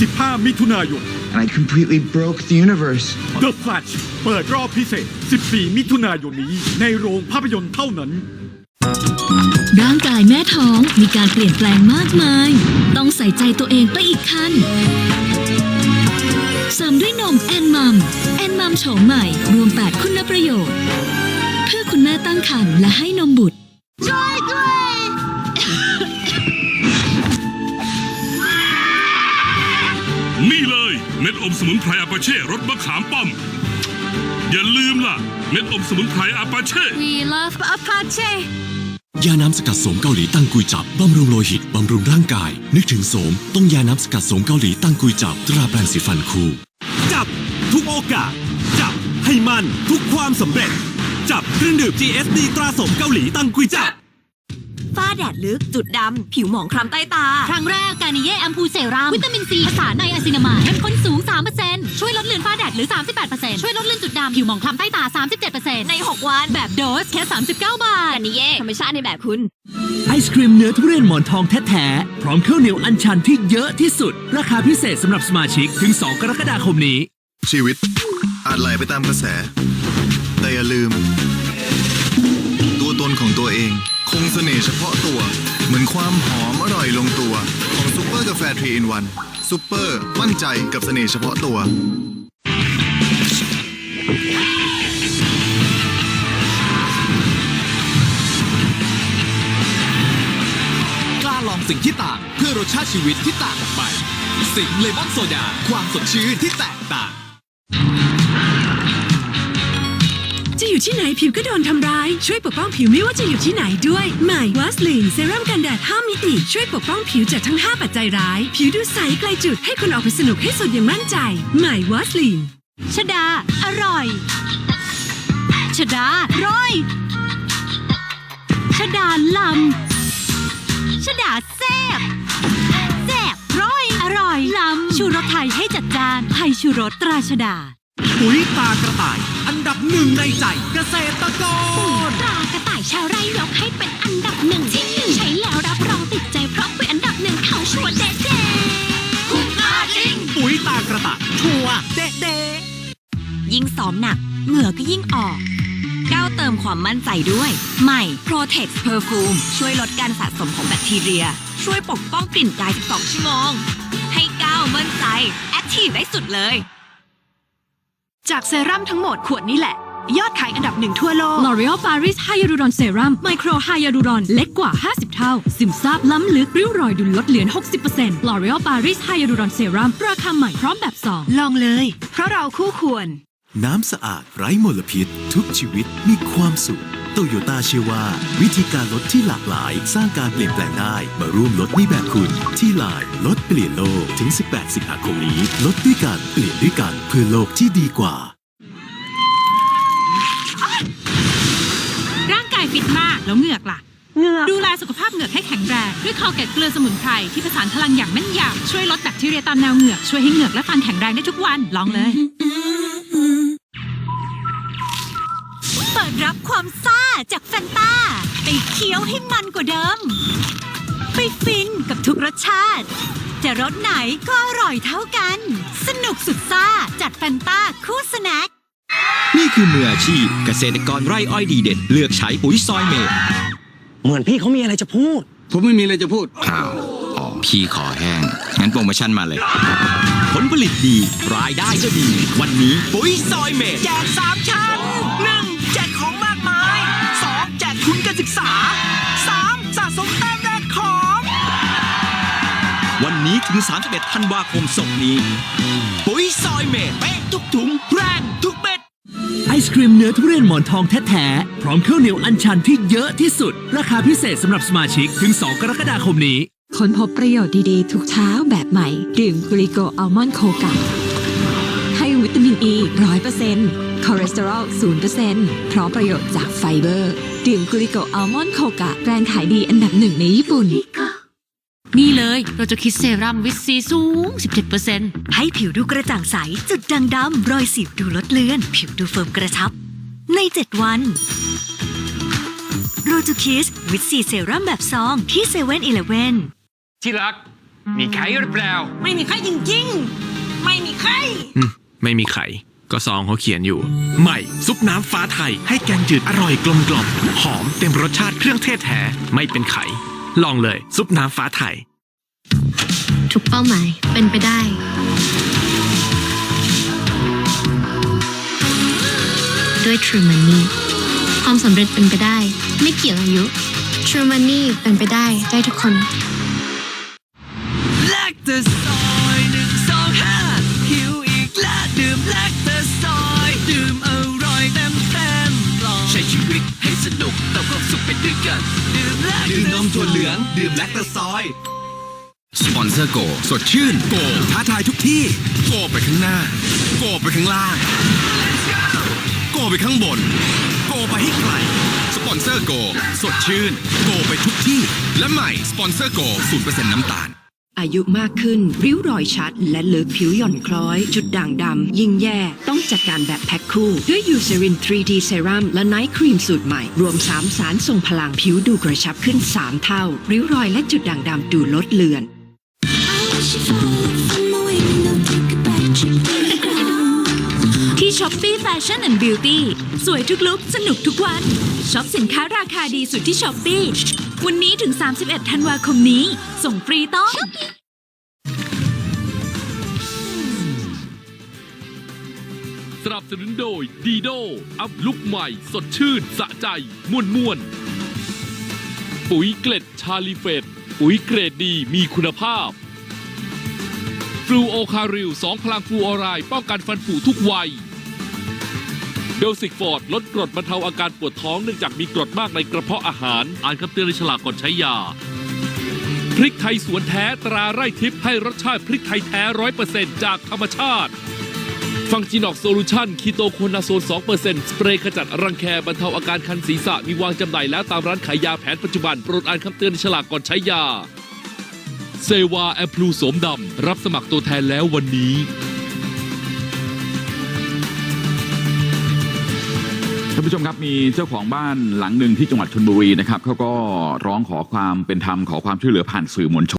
15 มิถุนายน I completely broke the universe. The Flash เปิดรอบพิเศษ 14 มิถุนายนนี้ ในโรงภาพยนตร์เท่านั้น ร่างกายแม่ท้องมีการเปลี่ยนแปลงมากมาย ต้องใส่ใจตัวเองไปอีกขั้น เสริมด้วยนมแอนมัม แอนมัมโฉมใหม่ รวม 8 คุณประโยชน์ เพื่อคุณแม่ตั้งครรภ์และให้นมบุตร สมุนไพรอาปาเช่รสมะขามป้อม อย่าลืมล่ะ เม็ดอมสมุนไพรอาปาเช่ We love Apache ยาน้ำสกัดโสมเกาหลีตั้งกุยจับ บำรุงโลหิต บำรุงร่างกาย นึกถึงโสม ต้องยาน้ำสกัดโสมเกาหลีตั้งกุยจับ ตราแปรงสีฟันคูจับทุกโอกาส จับให้มันทุกความสำเร็จ จับเครื่องดื่ม GSD ตราสมเกาหลีตั้งกุยจับ ฝ้าแดดลึก จุดดำ ผิวหมองคล้ำใต้ตา ครั้งแรกการนิเย่แอมพูเซรั่มวิตามินซีภาษาในอะซินามายเข้มข้นสูง3%ช่วยล ดเลือนฝ้าแดดหรือ 38%ช่วยลดเลือนจุดดำผิวหมองคล้ำใต้ตา 37%ใน 6 วัน แบบโดสแค่39 บาทกันนิเย่ธรรมชาติในแบบคุณ ไอศครีมเนื้อทุเรียนหมอนทองแท้ๆพร้อมข้าวเหนียวอันชันที่เยอะที่สุด ราคาพิเศษสำหรับสมาชิกถึง 2 กรกฎาคมนี้ ชีวิตอาจไหลไปตามกระแส แต่อย่าลืม ตัวตนของตัวเอง คงเสน่ห์เฉพาะตัว เหมือนความหอมอร่อยลงตัว ของซุปเปอร์กาแฟทรีอินวันซุปเปอร์มั่นใจกับเสน่ห์เฉพาะตัว สิ่งที่ต่าง เพื่อรสชาติชีวิตที่ต่างออกไป สิงเลมอนโซดา ความสดชื่นที่แตกต่าง จะอยู่ที่ไหนผิวก็โดนทำร้าย ช่วยปกป้องผิวไม่ว่าจะอยู่ที่ไหนด้วย ใหม่วัสลินเซรั่มกันแดด 5 มิติ ช่วยปกป้องผิวจากทั้ง 5 ปัจจัยร้าย ผิวดูใสไกลจุดให้คุณออกไปสนุกให้สุดอย่างมั่นใจ ใหม่วัสลินชดา อร่อย ชดาร้อย ชดาลำชดาแซ่ บแซ่บร้อย อร่อยลำชูรสไทยให้จัดจานไทยชูรสตราชดา ปุ๋ยตากระต่าย อันดับหนึ่งในใจเกษตรกร ตรากระต่ายชาวไร่ยกให้เป็นอันดับหนึ่งที่หนึ่งใช้แล้วรับรองติดใจเพราะเป็นอันดับหนึ่งเขาชัวร์เด็ดเด็ดคุ้มค่าจริง ปุ๋ยตากระต่ายชัวร์เด๊ะเดยิ่งซ้อมหนักเหงื่อก็ ความมั่นใจด้วย ใหม่ Protex Perfume ช่วยลดการสะสมของแบคทีเรีย ช่วยปกป้องกลิ่นกาย 12 ชั่วโมง ให้ก้าวมั่นใจ แอคทีฟได้สุดเลย จากเซรั่มทั้งหมดขวดนี้แหละ ยอดขายอันดับหนึ่งทั่วโลก L'Oreal Paris Hyaluron Serum Micro Hyaluron เล็กกว่า 50 เท่า ซึมซาบล้ำลึกริ้วรอยดูลดเหลือน 60% L'Oreal Paris Hyaluron Serum ราคาใหม่พร้อมแบบ 2 ลองเลย เพราะเราคู่ควร น้ำสะอาดไร้มลพิษ ทุกชีวิตมีความสุขโตโยต้าเชื่อว่า วิธีการลดที่หลากหลาย สร้างการเปลี่ยนแปลงได้ มาร่วมลดในแบบคุณ ที่ไลน์ลดเปลี่ยนโลกถึง 18 สิงหาคมนี้ ลดด้วยกันเปลี่ยนด้วยกันเพื่อโลกที่ดีกว่า ร่างกายฟิตมากแล้วเหงือกล่ะ เหงือกดูแลสุขภาพเหงือกให้แข็งแรง ด้วยคอเกตเกลือสมุนไพรที่ผสานพลังอย่างแม่นยำช่วยลดแบคทีเรียตามแนวเหงือกช่วยให้เหงือกและฟันแข็งแรงได้ทุกวันลองเลย ความซ่าจากแฟนตาไปเคี้ยวให้มันกว่าเดิม ไปฟินกับทุกรสชาติ จะรสไหนก็อร่อยเท่ากัน สนุกสุดซ่าจัดแฟนตาคู่สแน็คนี่คือมืออาชีพเกษตรกรไร่อ้อยดีเด่นเลือกใช้ปุ๋ยซอยเมดเหมือนพี่เขามีอะไรจะพูด ผมไม่มีอะไรจะพูดอ้าวอ๋อพี่ขอแห้ง งั้นโปรโมชั่นมาเลย ผลผลิตดี รายได้ก็ดี วันนี้ปุ๋ยซอยเมดแจกสามชั้น ศึกษาสามสะสมแต้มแรกของ วันนี้ถึง 31 ธันวาคมศกนี้ ปุ๋ยซอยเมดเป๊ะทุกถุงแรงทุกเม็ด ไอศครีมเนื้อทุเรียนหมอนทองแท้ๆ พร้อมข้าวเหนียวอันชันที่เยอะที่สุด ราคาพิเศษสำหรับสมาชิกถึง 2 กรกฎาคมนี้ ค้นพบประโยชน์ดีๆ ทุกเช้าแบบใหม่ ดื่มกริโกอัลมอนด์โคกะให้วิตามินอ e ีร้อยเปอร์เซ็นต์ คอเลสเตอรอลศูนย์เปอร์เซ็นต์พร้อมประโยชน์จากไฟเบอร์ ดื่มกริโกอัลมอนด์โคกะแบรนด์ขายดีอันดับหนึ่งในญี่ปุ่น นี่เลยเราจะคิดเซรั่มวิตซีสูง 17%ให้ผิวดูกระจ่างใส จุดด่างดำรอยสิวดูลดเลือน ผิวดูเฟิร์มกระชับ ใน 7 วันโรจูคิสวิตซีเซรั่มแบบซองที่7 e เ e ่ e อที่รัก มีใครหรือเปล่า ไม่มีใครจริงๆ ไม่มีใครไม่มีไข่ ก็ซองเขาเขียนอยู่ ใหม่ ซุปน้ำฟ้าไทย ให้แกงจืดอร่อยกลมกล่อมหอมเต็มรสชาติเครื่องเทศแท้ ไม่เป็นไข่ลองเลย ซุปน้ำฟ้าไทย ทุกเป้าหมายเป็นไปได้ ด้วย True Money ความสำเร็จเป็นไปได้ ไม่เกี่ยวอายุ True Money เป็นไปได้ได้ทุกคนแซอยดื่มอร่อยเต็มเต็มกล่องใช้ชีวิตให้สนุกเติมความสุขไปด้วยกันดื่มแลคดื่มนมถั่วเหลือง ดื่มแลคเตอร์ซอย สปอนเซอร์โก สดชื่นโกท้าทายทุกที่ โกไปข้างหน้า โกไปข้างล่าง โกไปข้างบน โกไปให้ไกลสปอนเซอร์โก สดชื่น โกไปทุกที่ และใหม่สปอนเซอร์โกศูนย์ประเสริญน้ำตาล อายุมากขึ้น ริ้วรอยชัด และเลิกผิวหย่อนคล้อย จุดด่างดำยิ่งแย่ ต้องจัดการแบบแพ็คคู่ด้วยยูเซริน 3D เซรั่มและไนท์ครีมสูตรใหม่ รวม 3 สารส่งพลังผิวดูกระชับขึ้น 3 เท่า ริ้วรอยและจุดด่างดำดูลดเลือนที่ช้อปปี้แฟชั่นแอนด์บิวตี้สวยทุกลุกสนุกทุกวัน ช็อปสินค้าราคาดีสุดที่ช้อปปี้ วันนี้ถึง 31 ธันวาคมนี้ ส่งฟรีต้อง สนับสนุนโดยดีโดอัพลุกใหม่ สดชื่น สะใจ ม่วนม่วนๆปุ๋ยเกล็ดชาลีเฟตปุ๋ยเกรดดีมีคุณภาพฟลูโอคาริล2พลังฟลูออไรด์ป้องกันฟันผุทุกวัย เบลสิกฟอร์ดลดกรดบรรเทาอาการปวดท้องเนื่องจากมีกรดมากในกระเพาะอาหาร อ่านคำเตือนในฉลากก่อนใช้ยา พริกไทยสวนแท้ตราไร่ทิพย์ให้รสชาติพริกไทยแท้ร้อยเปอร์เซ็นต์จากธรรมชาติ ฟังจีนอกโซลูชันคีโตโคนาโซน2%สเปรย์ขจัดรังแคบรรเทาอาการคันศีรษะมีวางจำหน่ายแล้วตามร้านขายยาแผนปัจจุบันโปรดอ่านคำเตือนในฉลากก่อนใช้ยาเซวาแอปพลูโสมดำรับสมัครตัวแทนแล้ววันนี้านผู้ชมครับมีเจ้าของบ้านหลังหนึ่งที่จังหวัดชลบุรีนะครับเขาก็ร้องขอความเป็นธรรมขอความช่วยเหลือผ่านสื่อมวลชน